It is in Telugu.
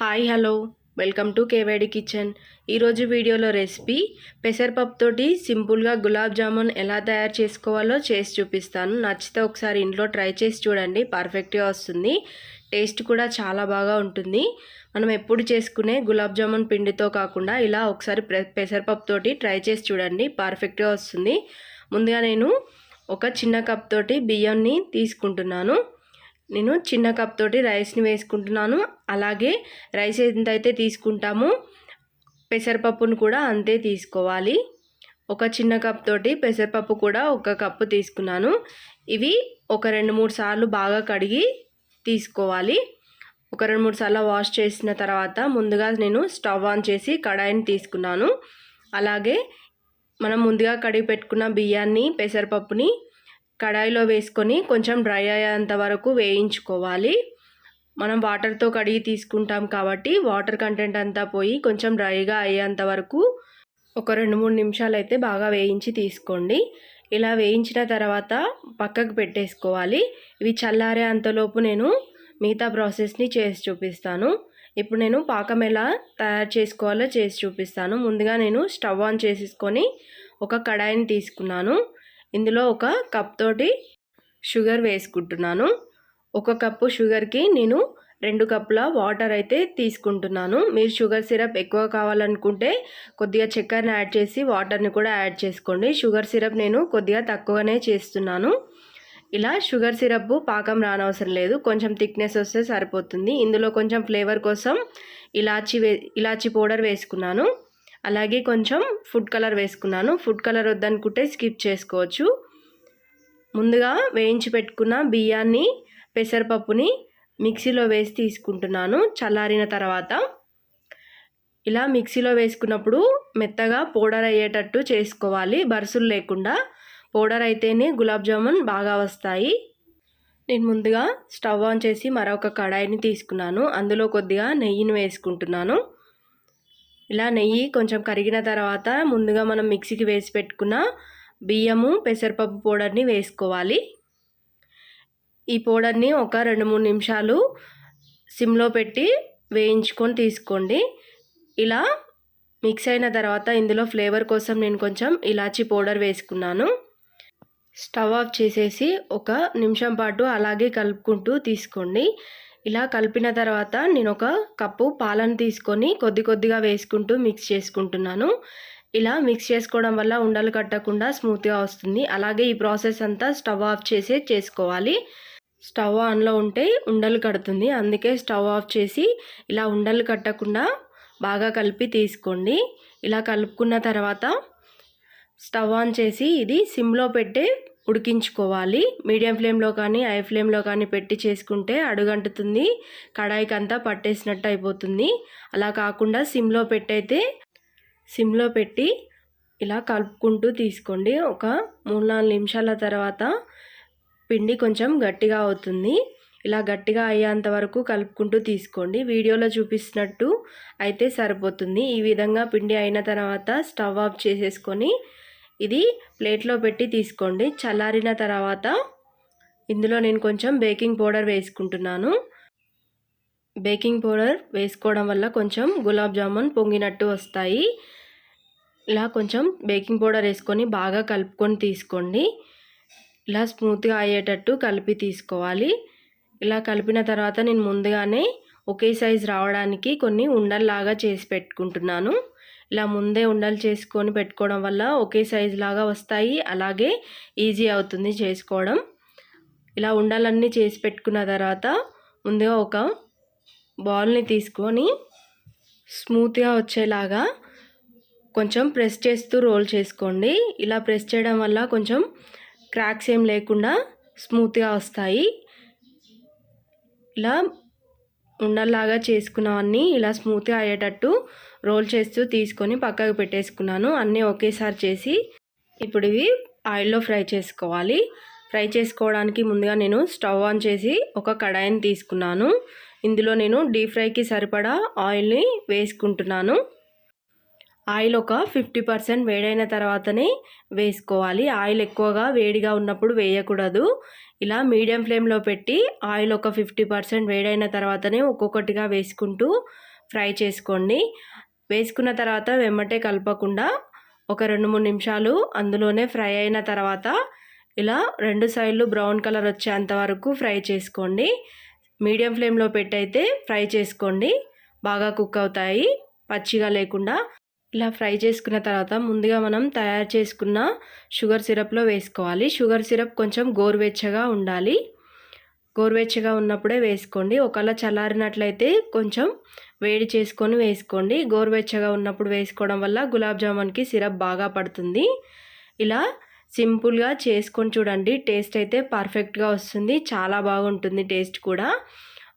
Hi hello. వెల్కమ్ టు కేవేడి కిచెన్. ఈరోజు వీడియోలో రెసిపీ పెసరపప్పుతోటి సింపుల్గా గులాబ్ జామున్ ఎలా తయారు చేసుకోవాలో చేసి చూపిస్తాను. నచ్చితే ఒకసారి ఇంట్లో ట్రై చేసి చూడండి పర్ఫెక్ట్గా వస్తుంది. టేస్ట్ కూడా చాలా బాగా ఉంటుంది. మనం ఎప్పుడు చేసుకునే గులాబ్ జామున్ పిండితో కాకుండా ఇలా ఒకసారి పెసరపప్పుతోటి ట్రై చేసి చూడండి పర్ఫెక్ట్గా వస్తుంది. ముందుగా నేను ఒక చిన్న కప్ తోటి బియ్యాన్ని తీసుకుంటున్నాను. నేను చిన్న కప్ తోటి రైస్ని వేసుకుంటున్నాను. అలాగే రైస్ ఎంతైతే తీసుకుంటామో పెసరపప్పును కూడా అంతే తీసుకోవాలి. ఒక చిన్న కప్ తోటి పెసరపప్పు కూడా ఒక కప్పు తీసుకున్నాను. ఇవి ఒక రెండు మూడు సార్లు బాగా కడిగి తీసుకోవాలి. ఒక రెండు మూడు సార్లు వాష్ చేసిన తర్వాత ముందుగా నేను స్టవ్ ఆన్ చేసి కడాయిని తీసుకున్నాను. అలాగే మనం ముందుగా కడిగి పెట్టుకున్న బియ్యాన్ని పెసరపప్పుని కడాయిలో వేసుకొని కొంచెం డ్రై అయ్యేంత వరకు వేయించుకోవాలి. మనం వాటర్తో కడిగి తీసుకుంటాం కాబట్టి వాటర్ కంటెంట్ అంతా పోయి కొంచెం డ్రైగా అయ్యేంత వరకు ఒక రెండు మూడు నిమిషాలు అయితే బాగా వేయించి తీసుకోండి. ఇలా వేయించిన తర్వాత పక్కకు పెట్టేసుకోవాలి. ఇవి చల్లారే అంతలోపు నేను మిగతా ప్రాసెస్ని చేసి చూపిస్తాను. ఇప్పుడు నేను పాకం ఎలా తయారు చేసుకోవాలో చేసి చూపిస్తాను. ముందుగా నేను స్టవ్ ఆన్ చేసేసుకొని ఒక కడాయిని తీసుకున్నాను. ఇందులో ఒక కప్ తోటి షుగర్ వేసుకుంటున్నాను. ఒక కప్పు షుగర్కి నేను రెండు కప్పుల వాటర్ అయితే తీసుకుంటున్నాను. మీరు షుగర్ సిరప్ ఎక్కువ కావాలనుకుంటే కొద్దిగా చక్కెరని యాడ్ చేసి వాటర్ని కూడా యాడ్ చేసుకోండి. షుగర్ సిరప్ నేను కొద్దిగా తక్కువనే చేస్తున్నాను. ఇలా షుగర్ సిరప్ పాకం రానవసరం లేదు. కొంచెం థిక్నెస్ వస్తే సరిపోతుంది. ఇందులో కొంచెం ఫ్లేవర్ కోసం ఇలాచి వే ఇలాచి పౌడర్ వేసుకున్నాను. అలాగే కొంచెం ఫుడ్ కలర్ వేసుకున్నాను. ఫుడ్ కలర్ వద్దనుకుంటే స్కిప్ చేసుకోవచ్చు. ముందుగా వేయించి పెట్టుకున్న బియ్యాన్ని పెసరపప్పుని మిక్సీలో వేసి తీసుకుంటున్నాను చల్లారిన తర్వాత. ఇలా మిక్సీలో వేసుకున్నప్పుడు మెత్తగా పౌడర్ అయ్యేటట్టు చేసుకోవాలి. బరుసులు లేకుండా పౌడర్ అయితేనే గులాబ్ జామున్ బాగా వస్తాయి. నేను ముందుగా స్టవ్ ఆన్ చేసి మరొక కడాయిని తీసుకున్నాను. అందులో కొద్దిగా నెయ్యిని వేసుకుంటున్నాను. ఇలా నెయ్యి కొంచెం కరిగిన తర్వాత ముందుగా మనం మిక్సీకి వేసి పెట్టుకున్న బియ్యము పెసరపప్పు పౌడర్ని వేసుకోవాలి. ఈ పౌడర్ని ఒక రెండు మూడు నిమిషాలు సిమ్లో పెట్టి వేయించుకొని తీసుకోండి. ఇలా మిక్స్ అయిన తర్వాత ఇందులో ఫ్లేవర్ కోసం నేను కొంచెం ఇలాచీ పౌడర్ వేసుకున్నాను. స్టవ్ ఆఫ్ చేసేసి ఒక నిమిషం పాటు అలాగే కలుపుకుంటూ తీసుకోండి. ఇలా కలిపిన తర్వాత నేను ఒక కప్పు పాలను తీసుకొని కొద్ది కొద్దిగా వేసుకుంటూ మిక్స్ చేసుకుంటున్నాను. ఇలా మిక్స్ చేసుకోవడం వల్ల ఉండలు కట్టకుండా స్మూత్గా వస్తుంది. అలాగే ఈ ప్రాసెస్ అంతా స్టవ్ ఆఫ్ చేసే చేసుకోవాలి. స్టవ్ ఆన్లో ఉంటే ఉండలు కడుతుంది. అందుకే స్టవ్ ఆఫ్ చేసి ఇలా ఉండలు కట్టకుండా బాగా కలిపి తీసుకోండి. ఇలా కలుపుకున్న తర్వాత స్టవ్ ఆన్ చేసి ఇది సిమ్లో పెట్టే ఉడికించుకోవాలి. మీడియం ఫ్లేమ్లో కానీ హై ఫ్లేమ్లో కానీ పెట్టి చేసుకుంటే అడుగంటుతుంది. కడాయికి అంతా పట్టేసినట్టు అయిపోతుంది. అలా కాకుండా సిమ్లో పెట్టయితే సిమ్లో పెట్టి ఇలా కలుపుకుంటూ తీసుకోండి. ఒక మూడు నాలుగు నిమిషాల తర్వాత పిండి కొంచెం గట్టిగా అవుతుంది. ఇలా గట్టిగా అయ్యేంత వరకు కలుపుకుంటూ తీసుకోండి. వీడియోలో చూపిస్తున్నట్టు అయితే సరిపోతుంది. ఈ విధంగా పిండి అయిన తర్వాత స్టవ్ ఆఫ్ చేసేసుకొని ఇది ప్లేట్లో పెట్టి తీసుకోండి. చల్లారిన తర్వాత ఇందులో నేను కొంచెం బేకింగ్ పౌడర్ వేసుకుంటున్నాను. బేకింగ్ పౌడర్ వేసుకోవడం వల్ల కొంచెం గులాబ్ జామున్ పొంగినట్టు వస్తాయి. ఇలా కొంచెం బేకింగ్ పౌడర్ వేసుకొని బాగా కలుపుకొని తీసుకోండి. ఇలా స్మూత్గా అయ్యేటట్టు కలిపి తీసుకోవాలి. ఇలా కలిపిన తర్వాత నేను ముందుగానే ఒకే సైజ్ రావడానికి కొన్ని ఉండల్లాగా చేసి పెట్టుకుంటున్నాను. ఇలా ముందే ఉండలు చేసుకొని పెట్టుకోవడం వల్ల ఒకే సైజు లాగా వస్తాయి. అలాగే ఈజీ అవుతుంది చేసుకోవడం. ఇలా ఉండలన్నీ చేసి పెట్టుకున్న తర్వాత ముందుగా ఒక బాల్ని తీసుకొని స్మూత్గా వచ్చేలాగా కొంచెం ప్రెస్ చేస్తూ రోల్ చేసుకోండి. ఇలా ప్రెస్ చేయడం వల్ల కొంచెం క్రాక్స్ ఏం లేకుండా స్మూత్గా వస్తాయి. ఇలా ఉండల్లాగా చేసుకున్నవన్నీ ఇలా స్మూత్గా అయ్యేటట్టు రోల్ చేస్తూ తీసుకొని పక్కకు పెట్టేసుకున్నాను. అన్నీ ఒకేసారి చేసి ఇప్పుడు ఇవి ఆయిల్లో ఫ్రై చేసుకోవాలి. ఫ్రై చేసుకోవడానికి ముందుగా నేను స్టవ్ ఆన్ చేసి ఒక కడాయిని తీసుకున్నాను. ఇందులో నేను డీప్ ఫ్రైకి సరిపడా ఆయిల్ని వేసుకుంటున్నాను. ఆయిల్ ఒక ఫిఫ్టీ పర్సెంట్ వేడైన తర్వాతనే వేసుకోవాలి. ఆయిల్ ఎక్కువగా వేడిగా ఉన్నప్పుడు వేయకూడదు. ఇలా మీడియం ఫ్లేమ్లో పెట్టి ఆయిల్ ఒక ఫిఫ్టీ పర్సెంట్ వేడైన తర్వాతనే ఒక్కొక్కటిగా వేసుకుంటూ ఫ్రై చేసుకోండి. వేసుకున్న తర్వాత వెమ్మటే కలపకుండా ఒక రెండు మూడు నిమిషాలు అందులోనే ఫ్రై అయిన తర్వాత ఇలా రెండు సైడ్లు బ్రౌన్ కలర్ వచ్చేంత వరకు ఫ్రై చేసుకోండి. మీడియం ఫ్లేమ్లో పెట్టయితే ఫ్రై చేసుకోండి. బాగా కుక్ అవుతాయి. పచ్చిగా లేకుండా ఇలా ఫ్రై చేసుకున్న తర్వాత ముందుగా మనం తయారు చేసుకున్న షుగర్ సిరప్లో వేసుకోవాలి. షుగర్ సిరప్ కొంచెం గోరువెచ్చగా ఉండాలి. గోరువెచ్చగా ఉన్నప్పుడే వేసుకోండి. ఒకవేళ చల్లారినట్లయితే కొంచెం వేడి చేసుకొని వేసుకోండి. గోరువెచ్చగా ఉన్నప్పుడు వేసుకోవడం వల్ల గులాబ్ జామున్కి సిరప్ బాగా పడుతుంది. ఇలా సింపుల్గా చేసుకొని చూడండి. టేస్ట్ అయితే పర్ఫెక్ట్గా వస్తుంది. చాలా బాగుంటుంది టేస్ట్ కూడా.